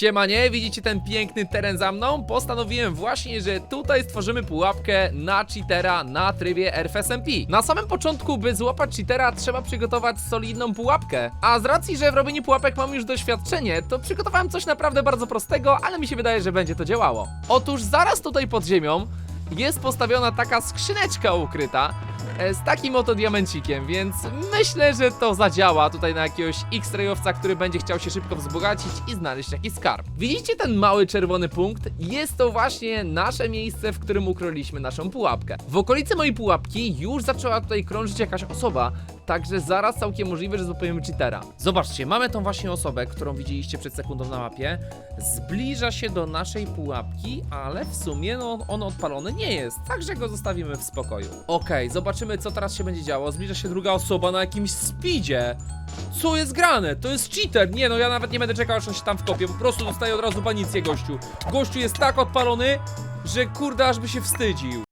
Siemanie, widzicie ten piękny teren za mną? Postanowiłem właśnie, że tutaj stworzymy pułapkę na cheatera na trybie RFSMP. Na samym początku, by złapać cheatera, trzeba przygotować solidną pułapkę. A z racji, że w robieniu pułapek mam już doświadczenie, to przygotowałem coś naprawdę bardzo prostego, ale mi się wydaje, że będzie to działało. Otóż zaraz tutaj pod ziemią jest postawiona taka skrzyneczka ukryta e, z takim oto diamencikiem, więc myślę, że to zadziała tutaj na jakiegoś X-rayowca, który będzie chciał się szybko wzbogacić i znaleźć jakiś skarb. Widzicie ten mały czerwony punkt? Jest to właśnie nasze miejsce, w którym ukryliśmy naszą pułapkę. W okolicy mojej pułapki już zaczęła tutaj krążyć jakaś osoba, Także zaraz całkiem możliwe, że złapiemy cheatera. Zobaczcie, mamy tą właśnie osobę, którą widzieliście przed sekundą na mapie. Zbliża się do naszej pułapki, ale w sumie no, on odpalony nie jest, także go zostawimy w spokoju. Okej, zobaczymy co teraz się będzie działo. Zbliża się druga osoba na jakimś speedzie. Co jest grane? To jest cheater! Nie no, ja nawet nie będę czekał, aż on się tam wkopie. Po prostu dostaję od razu banicję gościu. Gościu jest tak odpalony, że kurde, aż by się wstydził.